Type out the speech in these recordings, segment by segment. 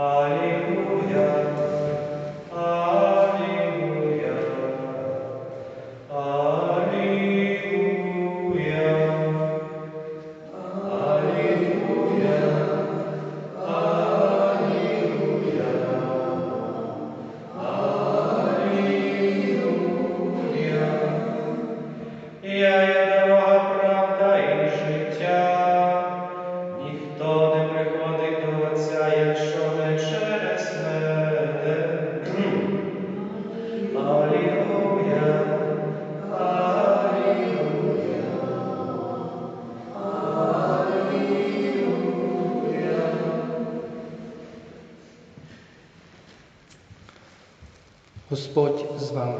Hallelujah. Господь з вами.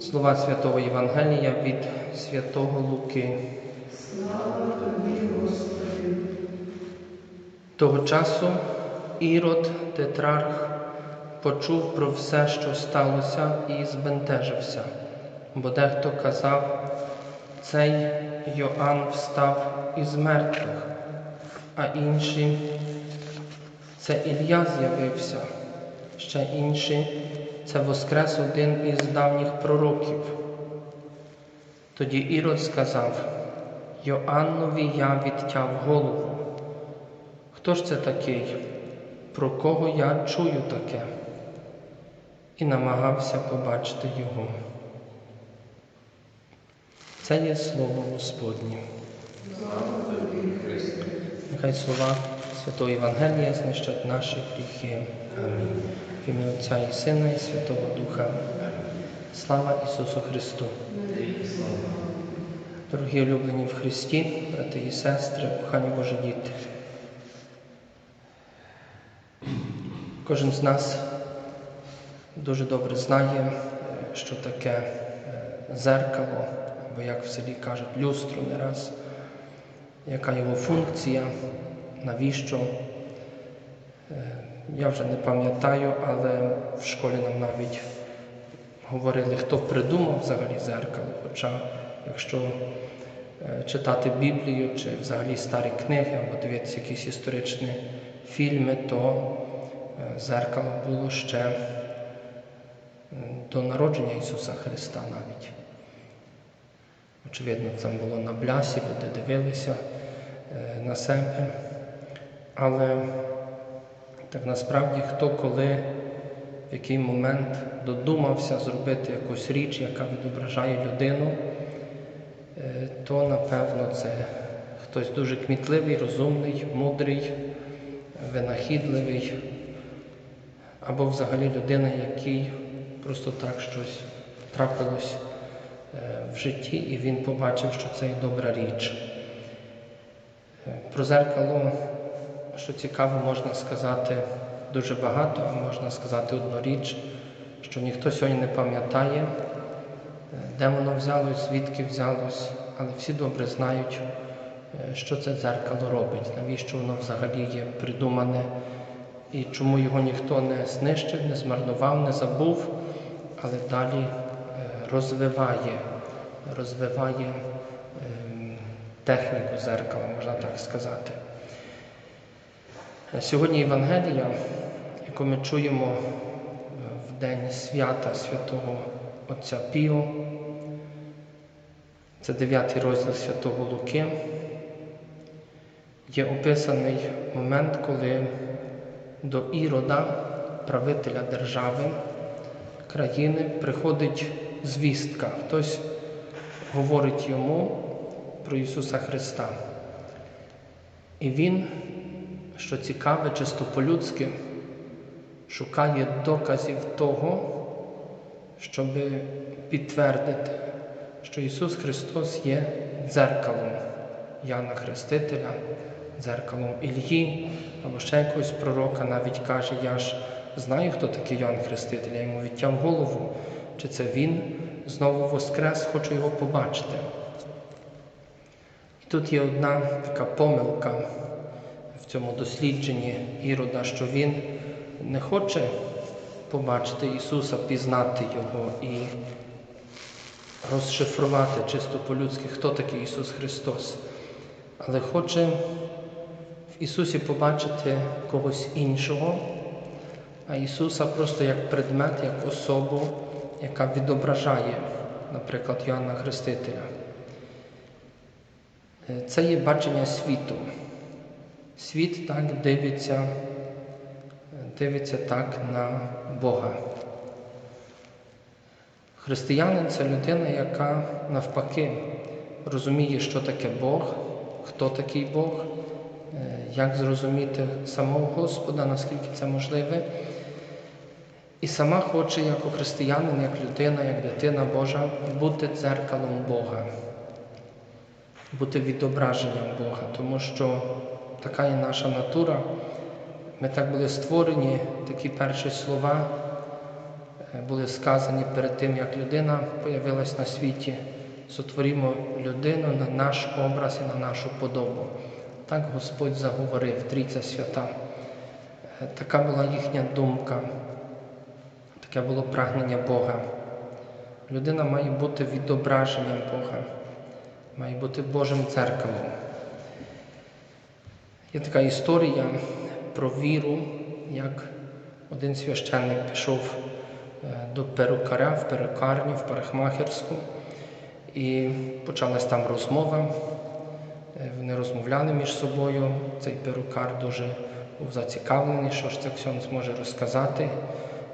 Слова Святого Євангелія від Святого Луки. Того часу Ірод, тетрарх, почув про все, що сталося, і збентежився, бо дехто казав, цей Йоанн встав із мертвих, а інші це Ілля з'явився, ще інші це воскрес один із давніх пророків. Тоді Ірод сказав, Йоаннові я відтяв голову. Хто ж це такий? Про кого я чую таке? І намагався побачити його. Це є слово Господнє. Нехай слова Святого Євангелія знищать наші гріхи. Амінь. В ім'я Отця і Сина, і Святого Духа. Слава Ісусу Христу! Дорогі улюблені в Христі, брати і сестри, кохані Божі діти. Кожен з нас дуже добре знає, е, що таке е, зеркало, або як в селі кажуть, люстру не раз, яка його функція, навіщо. Я вже не пам'ятаю, але в школі нам навіть говорили, хто придумав взагалі зеркало. Хоча, якщо е, читати Біблію чи взагалі старі книги, або дивитися якісь історичні фільми, то е, зеркало було ще до народження Ісуса Христа навіть. Очевидно, це було на блясі, люди дивилися е, на себе. Але так насправді хто коли, в який момент додумався зробити якусь річ, яка відображає людину, е, то напевно це хтось дуже кмітливий, розумний, мудрий, винахідливий, або взагалі людина, якій просто так щось трапилось е, в житті, і він побачив, що це є добра річ. Е, Про зеркало, що цікаво, можна сказати дуже багато, можна сказати одну річ, що ніхто сьогодні не пам'ятає, е, де воно взялось, звідки взялось, але всі добре знають, е, що це дзеркало робить, навіщо воно взагалі є придумане і чому його ніхто не знищив, не змарнував, не забув, але далі е, розвиває, розвиває ем, техніку зеркала, можна так сказати. Сьогодні Євангелія, яку ми чуємо е, в день свята святого Отця Піо, це 9 розділ святого Луки, є описаний момент, коли до Ірода, правителя держави, країни, приходить звістка. Хтось говорить йому про Ісуса Христа. І він, що цікаве, чисто по-людськи, шукає доказів того, щоб підтвердити, що Ісус Христос є дзеркалом Яна Хрестителя, дзеркалом Ільї, або ще якогось пророка навіть каже, я ж знаю, хто такий Ян Хреститель, я йому відтяв голову, чи це він знову воскрес, хочу його побачити. І тут є одна така помилка цьому дослідженні Ірода, що він не хоче побачити Ісуса, пізнати Його і розшифрувати чисто по-людськи, хто такий Ісус Христос, але хоче в Ісусі побачити когось іншого, а Ісуса просто як предмет, як особу, яка відображає, наприклад, Йоанна Хрестителя. Це є бачення світу. Світ так дивиться, дивиться так на Бога. Християнин це людина, яка навпаки розуміє, що таке Бог, хто такий Бог, е, як зрозуміти самого Господа, наскільки це можливе. І сама хоче, як у християнин, як людина, як дитина Божа, бути дзеркалом Бога, бути відображенням Бога, тому що така є наша натура. Ми так були створені, такі перші слова е, були сказані перед тим, як людина появилась на світі. Сотворімо людину на наш образ і на нашу подобу. Так Господь заговорив, Трійця свята. Е, Така була їхня думка, таке було прагнення Бога. Людина має бути відображенням Бога, має бути Божим дзеркалом. Є така історія про віру, як один священник пішов е, до перукаря в перукарню, в парикмахерську, і почалась там розмова. Е, Вони розмовляли між собою. Цей перукар дуже був зацікавлений, що ж це Ксьон зможе розказати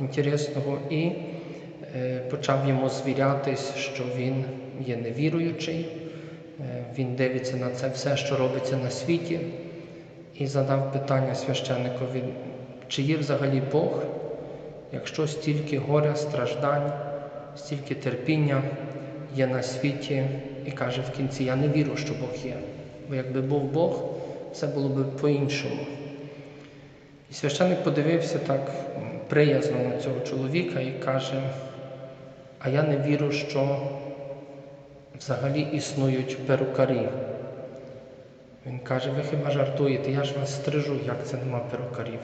інтересного, і е, почав йому звірятись, що він є невіруючий, він дивиться на це все, що робиться на світі, і задав питання священникові, чи є взагалі Бог, якщо стільки горя, страждань, стільки терпіння є на світі, і каже в кінці, я не вірю, що Бог є. Бо якби був Бог, все було б по-іншому. І священник подивився так приязно на цього чоловіка і каже, а я не вірю, що взагалі існують перукарі. Він каже, ви хіба жартуєте, я ж вас стрижу, як це нема перукарів.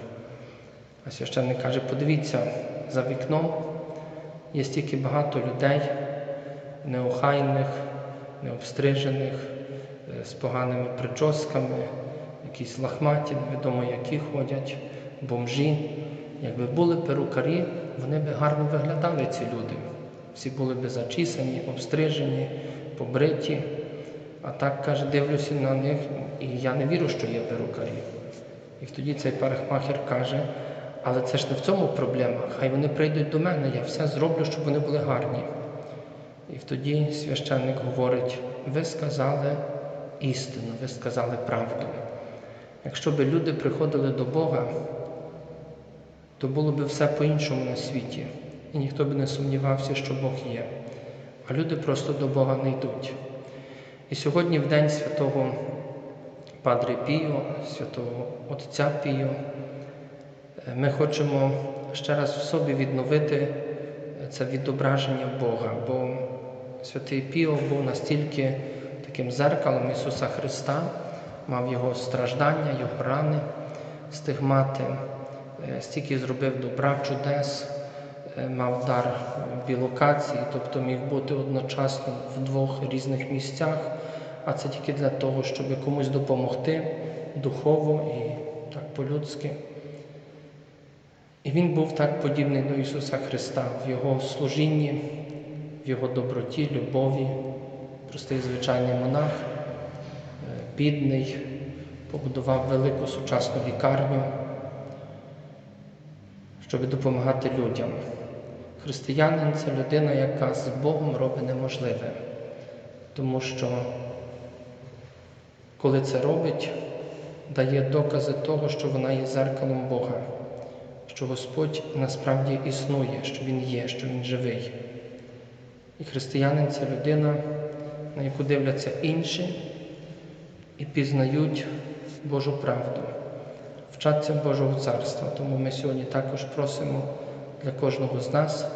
А священник каже, подивіться, за вікном є стільки багато людей, неохайних, необстрижених, е, з поганими прическами, якісь лахматі, невідомо які ходять, бомжі. Якби були перукарі, вони би гарно виглядали, ці люди. Всі були би зачісані, обстрижені, побриті. А так каже, дивлюся на них, і я не вірю, що є перукарі. І тоді цей парикмахер каже, але це ж не в цьому проблема. Хай вони прийдуть до мене, я все зроблю, щоб вони були гарні. І тоді священник говорить: ви сказали істину, ви сказали правду. Якщо б люди приходили до Бога, то було б все по-іншому на світі, і ніхто б не сумнівався, що Бог є. А люди просто до Бога не йдуть. І сьогодні, в день святого Падре Піо, святого Отця Піо, е, ми хочемо ще раз в собі відновити це відображення Бога, бо святий Піо був настільки таким зеркалом Ісуса Христа, мав Його страждання, Його рани, стигмати, е, стільки зробив добра, чудес, мав дар білокації, тобто міг бути одночасно в двох різних місцях, а це тільки для того, щоб комусь допомогти духово і так по-людськи. І він був так подібний до Ісуса Христа в Його служінні, в Його доброті, любові, простий звичайний монах, е, бідний, побудував велику сучасну лікарню, щоб допомагати людям. Християнин це людина, яка з Богом робить неможливе, тому що коли це робить, дає докази того, що вона є зеркалом Бога, що Господь насправді існує, що Він є, що Він живий. І християнин це людина, на яку дивляться інші і пізнають Божу правду, вчаться Божого царства. Тому ми сьогодні також просимо для кожного з нас,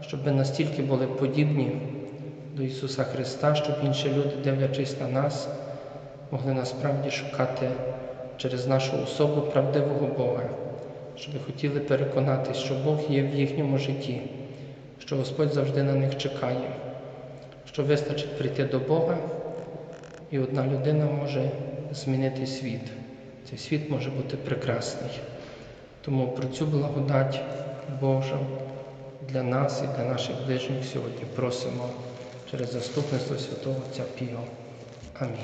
щоб ми настільки були подібні до Ісуса Христа, щоб інші люди, дивлячись на нас, могли насправді шукати через нашу особу правдивого Бога, щоб хотіли переконатись, що Бог є в їхньому житті, що Господь завжди на них чекає, що вистачить прийти до Бога, і одна людина може змінити світ, цей світ може бути прекрасний. Тому про цю благодать Божу для нас і для наших ближніх сьогодні просимо через заступництво святого Отця Піо. Амінь.